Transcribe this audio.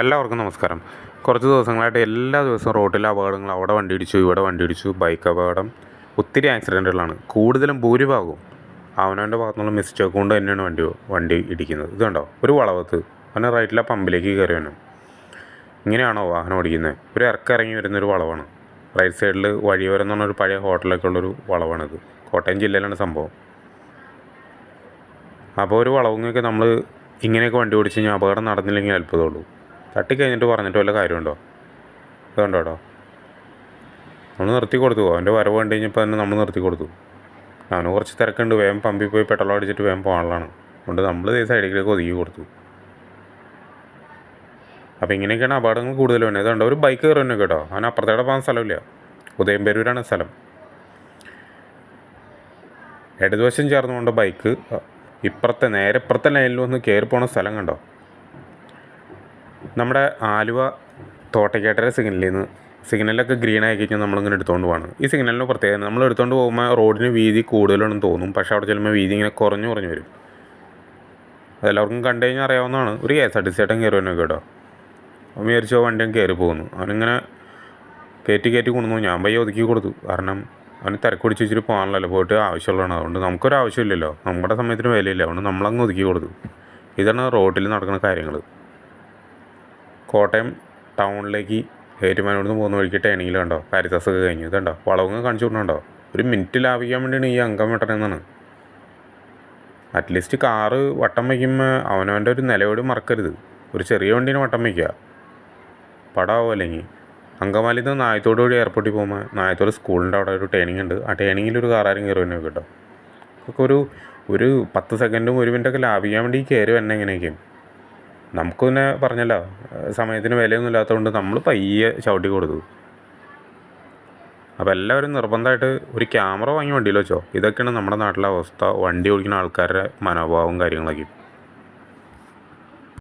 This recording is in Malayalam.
എല്ലാവർക്കും നമസ്കാരം. കുറച്ച് ദിവസങ്ങളായിട്ട് എല്ലാ ദിവസവും റോഡിലെ അപകടങ്ങൾ അവിടെ വണ്ടി ഇടിച്ചു ഇവിടെ വണ്ടി ഇടിച്ചു ബൈക്ക് അപകടം ഒത്തിരി ആക്സിഡന്റുകളാണ് കൂടുതലും ഭൂരിഭാഗവും അവനവന്റെ ഭാഗത്തുനിന്നുള്ള മിസ്റ്റേക്ക് കൊണ്ട് തന്നെയാണ് വണ്ടി വണ്ടി ഇടിക്കുന്നത്. ഇതുണ്ടോ ഒരു വളവത്ത്. അവനെ റൈറ്റിലെ പമ്പിലേക്ക് കയറി വന്നു ഇങ്ങനെയാണോ വാഹനം ഓടിക്കുന്നത് ഒരു ഇറക്കിറങ്ങി വരുന്നൊരു വളവാണ്. റൈറ്റ് സൈഡിൽ വഴിയോരം എന്ന് പറഞ്ഞൊരു പഴയ ഹോട്ടലൊക്കെ ഉള്ളൊരു വളവാണിത്. കോട്ടയം ജില്ലയിലാണ് സംഭവം. അപ്പോൾ ഒരു വളവുങ്ങൊക്കെ നമ്മൾ ഇങ്ങനെയൊക്കെ വണ്ടി ഓടിച്ച് കഴിഞ്ഞാൽ അപകടം നടന്നില്ലെങ്കിൽ അത്ഭുതമുള്ളൂ തട്ടിക്കഴിഞ്ഞിട്ട് പറഞ്ഞിട്ട് വല്ല കാര്യമുണ്ടോ? ഇത് കണ്ടോ കേട്ടോ നമ്മൾ നിർത്തി കൊടുത്തു. അവന്റെ വരവ് കണ്ടു കഴിഞ്ഞപ്പോൾ തന്നെ നമ്മൾ നിർത്തി കൊടുത്തു. അവന് കുറച്ച് തിരക്കുണ്ട്. വേഗം പമ്പിൽ പോയി പെട്രോൾ അടിച്ചിട്ട് വേഗം പോകാനുള്ളതാണ്. അതുകൊണ്ട് നമ്മൾ ഈ സൈഡിലേക്ക് ഒതുക്കി കൊടുത്തു. അപ്പോൾ ഇങ്ങനെയൊക്കെയാണ് അപകടങ്ങൾ കൂടുതൽ വരുന്നത്. അതുകൊണ്ട് ഒരു ബൈക്ക് കയറി തന്നെ കേട്ടോ. അവൻ അപ്പുറത്തേടെ പോകാൻ സ്ഥലമില്ല. ഉദയംപേരൂരാണ് സ്ഥലം. ഇടതുവശം ചേർന്നുകൊണ്ട് ബൈക്ക് ഇപ്പുറത്തെ നേരെ ഇപ്പുറത്തെ ലൈനിൽ വന്ന് കയറി പോണ സ്ഥലം കണ്ടോ? നമ്മുടെ ആലുവ തോട്ടയ്ക്കേട്ടര സിഗ്നലിൽ നിന്ന് സിഗ്നലൊക്കെ ഗ്രീൻ ആയി കഴിഞ്ഞാൽ നമ്മളിങ്ങനെ എടുത്തുകൊണ്ട് പോകണം ഈ സിഗ്നലിന് പ്രത്യേകത നമ്മൾ എടുത്തുകൊണ്ട് പോകുമ്പോൾ റോഡിന് വീതി കൂടുതലാണെന്ന് തോന്നും. പക്ഷേ അവിടെ ചെല്ലുമ്പോൾ വീതി ഇങ്ങനെ കുറഞ്ഞു കുറഞ്ഞു വരും. അതെല്ലാവർക്കും കണ്ടു കഴിഞ്ഞാൽ അറിയാവുന്നതാണ്. ഒരു K S R T C ഏട്ടൻ കയറി വന്നു കേട്ടോ. അവൻ വിചാരിച്ചോ വണ്ടിയും കയറി പോകുന്നു. അവനിങ്ങനെ കയറ്റി കയറ്റി കൊണ്ടുവന്നു. ഞാൻ പയ്യെ ഒതുക്കി കൊടുത്തു. കാരണം അവന് തിരക്ക് പിടിച്ച് വെച്ചിട്ട് പോകാനല്ലോ പോയിട്ട് ആവശ്യമുള്ളതാണ്. അതുകൊണ്ട് നമുക്കൊരു ആവശ്യമില്ലല്ലോ. നമ്മുടെ സമയത്തിന് വിലയില്ല. അതുകൊണ്ട് നമ്മളങ്ങ് ഒതുക്കി കൊടുത്തു. ഇതാണ് റോഡിൽ നടക്കുന്ന കാര്യങ്ങൾ കോട്ടയം ടൗണിലേക്ക് ഏറ്റുമാനൂർ നിന്ന് പോകുന്ന വഴിക്ക് ടേണിങ്ങിൽ കണ്ടോ? കാരിത്താസ് ഒക്കെ കഴിഞ്ഞു. ഇതുണ്ടോ? വളവങ്ങ് കാണിച്ചു കൊടുക്കണ്ടോ ഒരു മിനിറ്റ് ലാഭിക്കാൻ വേണ്ടിയാണ് ഈ അംഗം വെട്ടണമെന്നാണ് അറ്റ്ലീസ്റ്റ് കാറ് വട്ടം വയ്ക്കുമ്പോൾ അവനവന്റെ ഒരു നിലയോട് മറക്കരുത്. ഒരു ചെറിയ വണ്ടീനെ വട്ടം വയ്ക്കുക. പടാവോ അല്ലെങ്കിൽ? അങ്കമാലിയിൽ നിന്ന് നായത്തോട് വഴി എയർപോർട്ടിൽ പോകുമ്പോൾ നായത്തോട് സ്കൂളിന്റെ അവിടെ ഒരു ടേണിംഗ് ഉണ്ട്. ആ ടേണിങ്ങിൽ ഒരു കാറാരും കയറി തന്നെ കേട്ടോ. ഒക്കെ ഒരു ഒരു പത്ത് സെക്കൻഡും ഒരു മിനിറ്റൊക്കെ ലാഭിക്കാൻ വേണ്ടി കയറി വന്നെ എങ്ങനെയൊക്കെയും? നമുക്ക് പിന്നെ പറഞ്ഞല്ലോ സമയത്തിന് വിലയൊന്നും ഇല്ലാത്തതുകൊണ്ട് നമ്മൾ പയ്യെ ചവിട്ടി കൊടുത്തു അപ്പോൾ എല്ലാവരും നിർബന്ധമായിട്ട് ഒരു ക്യാമറ വാങ്ങി വണ്ടിയിൽ വെച്ചോ. ഇതൊക്കെയാണ് നമ്മുടെ നാട്ടിലെ അവസ്ഥ. വണ്ടി ഓടിക്കുന്ന ആൾക്കാരുടെ മനോഭാവവും കാര്യങ്ങളൊക്കെ.